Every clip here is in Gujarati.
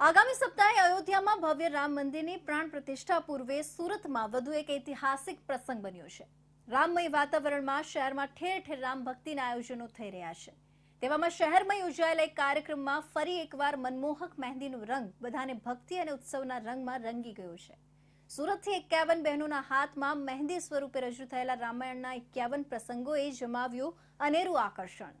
આગામી સપ્તાહે અયોધ્યામાં ભવ્ય રામ મંદિરની પ્રાણ પ્રતિષ્ઠા પૂર્વે સુરતમાં વધુ એક ઐતિહાસિક પ્રસંગ બન્યો છે. રામમય વાતાવરણમાં શહેરમાં ઠેર ઠેર રામ ભક્તિના આયોજનો થઈ રહ્યા છે. તેવામાં શહેરમાં યોજાયેલા એક કાર્યક્રમમાં ફરી એકવાર મનમોહક મહેંદીનો રંગ બધાને ભક્તિ અને ઉત્સવના રંગમાં રંગી ગયો છે. સુરતથી એકાવન બહેનોના હાથમાં મહેંદી સ્વરૂપે રજૂ થયેલા રામાયણના એકાવન પ્રસંગોએ જમાવ્યું અનેરું આકર્ષણ.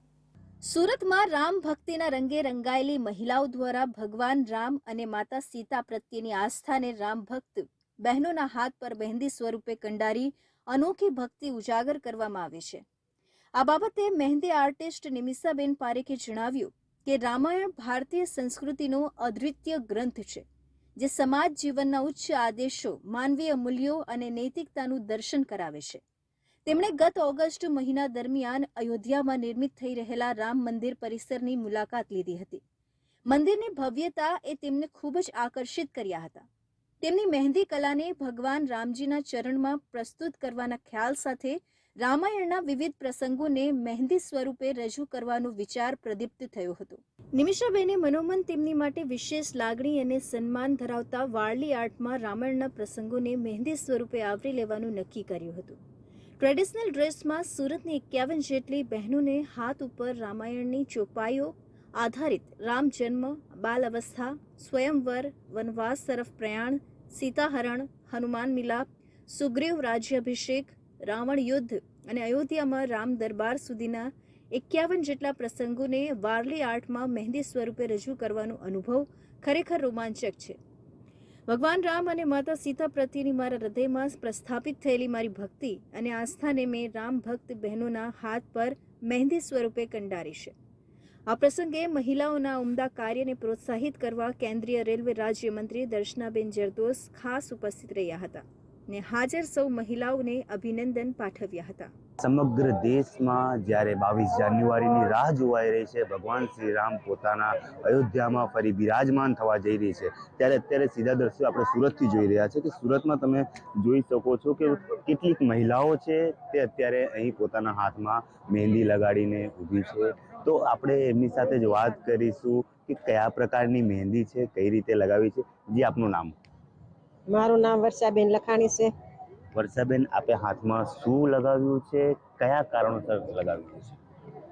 સુરતમાં રામ ભક્તિના રંગે રંગાયેલી મહિલાઓ દ્વારા ભગવાન રામ અને માતા સીતા પ્રત્યેની આસ્થાને રામ ભક્ત બહેનોના હાથ પર મહેંદી સ્વરૂપે કંડારી અનોખી ભક્તિ ઉજાગર કરવામાં આવે છે. આ બાબતે મહેંદી આર્ટિસ્ટ નિમિષાબેન પારેખે જણાવ્યું કે રામાયણ ભારતીય સંસ્કૃતિનો અદ્વિતીય ગ્રંથ છે, જે સમાજ જીવનના ઉચ્ચ આદેશો, માનવીય મૂલ્યો અને નૈતિકતાનું દર્શન કરાવે છે. તેમણે ગત ઓગસ્ટ મહિના દરમિયાન અયોધ્યામાં નિર્મિત થઈ રહેલા રામ મંદિર પરિસરની મુલાકાત લીધી હતી. મંદિરની ભવ્યતા એ તેમને ખૂબ જ આકર્ષિત કર્યા હતા. તેમની મહેંદી કલાને ભગવાન રામજીના ચરણમાં પ્રસ્તુત કરવાના ખ્યાલ સાથે રામાયણના વિવિધ પ્રસંગોને મહેંદી સ્વરૂપે રજૂ કરવાનો વિચાર પ્રદીપ્ત થયો હતો. નિમિષાબેને મનોમન તેમની માટે વિશેષ લાગણી અને સન્માન ધરાવતા વારલી આર્ટમાં રામાયણના પ્રસંગોને મહેંદી સ્વરૂપે આવરી લેવાનું નક્કી કર્યું હતું. ટ્રેડિશનલ ડ્રેસમાં સુરતની એકાવન જેટલી બહેનોને હાથ ઉપર રામાયણની ચોપાઈઓ આધારિત રામ જન્મ, બાલ અવસ્થા, સ્વયંવર, વનવાસ તરફ પ્રયાણ, સીતાહરણ, હનુમાન મિલાપ, સુગ્રીવ રાજ્યાભિષેક રાવણ યુદ્ધ અને અયોધ્યામાં રામ દરબાર સુધીના એકાવન જેટલા પ્રસંગોને વારલી આર્ટમાં મહેંદી સ્વરૂપે રજૂ કરવાનો અનુભવ ખરેખર રોમાંચક છે. ભગવાન રામ અને માતા સીતા પ્રત્યેની મારા હૃદયમાં પ્રસ્થાપિત થયેલી મારી ભક્તિ અને આસ્થાને મેં રામ ભક્ત બહેનોના હાથ પર મહેંદી સ્વરૂપે કંડારી છે આ પ્રસંગે મહિલાઓના ઉમદા કાર્યને પ્રોત્સાહિત કરવા કેન્દ્રીય રેલવે રાજ્યમંત્રી દર્શનાબેન જરદોસ ખાસ ઉપસ્થિત રહ્યા હતા ને હાજર સૌ મહિલાઓને અભિનંદન પાઠવ્યા હતા. સમગ્ર દેશમાં જ્યારે બાવીસ જાન્યુઆરીની રાહ જોવાઈ રહી છે, ભગવાન શ્રી રામ પોતાના અયોધ્યામાં ફરી બિરાજમાન થવા જઈ રહી છે. ત્યારે અત્યારે સીધા દ્રશ્યો આપણે સુરતથી જોઈ રહ્યા છે કે સુરતમાં તમે જોઈ શકો છો કે કેટલીક મહિલાઓ છે તે અત્યારે અહીં પોતાના હાથમાં મહેંદી લગાડીને ઊભી છે. તો આપણે એમની સાથે જ વાત કરીશું કે કયા પ્રકારની મહેંદી છે, કઈ રીતે લગાવી છે. જે, આપનું નામ? મારું નામ વર્ષાબેન લખાણી છે. વર્ષાબેન, આપે હાથમાં શું લગાવ્યું છે? કયા કારણોસર લગાવ્યું છે?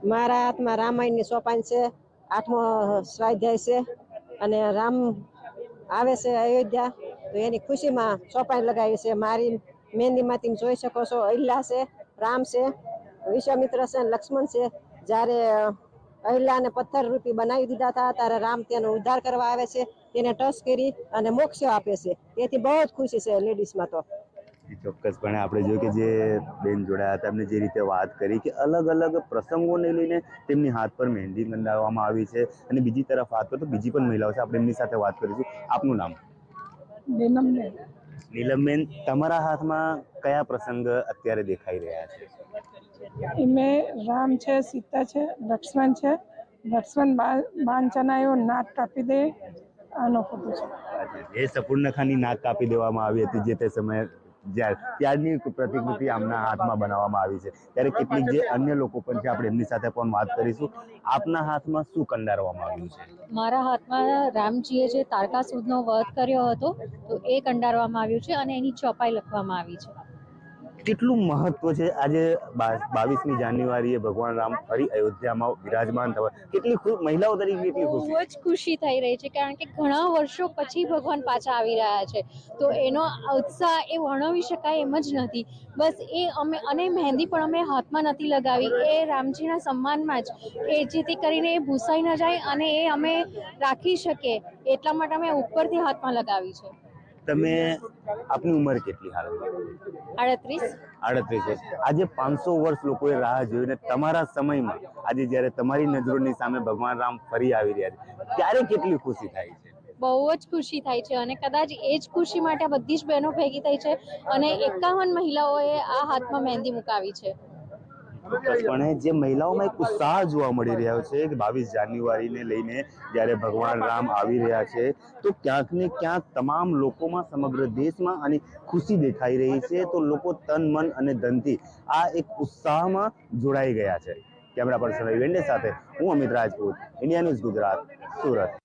મારા હાથમાં રામાયણની સોપાન છે, આઠમો સ્વાધ્યાય છે અને રામ આવે છે અયોધ્યા, તો એની ખુશીમાં સોપાન લગાવી છે. મારી મહેંદીમાં તમે જોઈ શકો છો અહિલા છે, રામ છે, વિશ્વામિત્ર છે લક્ષ્મણ છે. જ્યારે અહિલાને પથ્થર રૂપી બનાવી દીધા હતા, ત્યારે રામ તેનો ઉદ્ધાર કરવા આવે છે, તેને ટચ કરી અને મોક્ષ આપે છે. તેથી બહુ જ ખુશી છે લેડીઝમાં તો. ચોક્કસપણે આપણે જોયું કે જે બેન જોડાયા હતા એમને જે રીતે વાત કરી કે અલગ અલગ પ્રસંગોને લઈને તેમની હાથ પર મહેંદી ગંડાવવામાં આવી છે અને બીજી તરફ વાત કરો તો બીજી પણ મહિલાઓ છે આપણે એમની સાથે વાત કરીશું. આપનું નામ? નીલમબેન નીલમબેન તમારા હાથમાં કયા પ્રસંગ અત્યારે દેખાઈ રહ્યા છે? મેં રામ છે સીતા છે લક્ષ્મણ છે. લક્ષ્મણ બાંચનાયો નાક કાપી દે આનો ફોટો છે. એ સપૂર્ણ ખાની નાક કાપી દેવામાં આવી હતી જે તે સમયે ત્યારની પ્રતિકૃતિ આમના હાથમાં બનાવવામાં આવી છે. ત્યારે કેટલીક જે અન્ય લોકો પણ છે, આપણે એમની સાથે પણ વાત કરીશું. આપના હાથમાં શું કંડારવામાં આવ્યું છે? મારા હાથમાં રામજીએ જે તારકાસુદનો વધ કર્યો હતો, તો એ કંડારવામાં આવ્યું છે અને એની ચોપાઈ લખવામાં આવી છે. કેટલું મહત્વ છે? આજે બાવીસમી જાન્યુઆરીએ ભગવાન રામ ફરી અયોધ્યામાં વિરાજમાન થવા. કેટલી ખુશ મહિલાઓ તરીકે કેટલી ખુશી? બહુ જ ખુશી થઈ રહી છે કારણ કે ઘણા વર્ષો પછી ભગવાન પાછા આવી રહ્યા છે. તો એનો ઉત્સાહ એ વર્ણવી શકાય એમ જ નથી. બસ એ અમે અને મહેંદી પણ અમે હાથમાં નથી લગાવી. એ રામજીના સન્માનમાં જ. એ જેથી કરીને એ ભૂસાઈ ન જાય અને એ અમે રાખી શકીએ. એટલા માટે અમે ઉપરથી હાથમાં લગાવી છે. તમે આપની ઉંમર કેટલી હાલ? આડત્રીસ. આડત્રીસ વર્ષ. આજે પાંચસો વર્ષ લોકોએ રાહ જોઈને તમારા સમયમાં આજે જ્યારે તમારી નજરોની સામે ભગવાન રામ ફરી આવી રહ્યા છે ત્યારે કેટલી ખુશી થાય છે? બહુ જ ખુશી થાય છે અને કદાચ એ જ ખુશી માટે બધી જ બહેનો ભેગી થઈ છે અને એકાવન મહિલાઓએ આ હાથમાં મહેંદી મુકાવી છે. ચોક્કસપણે જે મહિલાઓમાં એક ઉત્સાહ જોવા મળી રહ્યો છે કે બાવીસ જાન્યુઆરીને લઈને જ્યારે ભગવાન રામ આવી રહ્યા છે, તો ક્યાંક ને ક્યાંક તમામ લોકોમાં સમગ્ર દેશમાં આની ખુશી દેખાઈ રહી છે, તો લોકો તન, મન અને ધનથી આ એક ઉત્સાહમાં જોડાઈ ગયા છે. કેમેરા પર્સન રવિ સાથે હું અમિત રાજપૂત, ઇન્ડિયા ન્યૂઝ ગુજરાત, સુરત.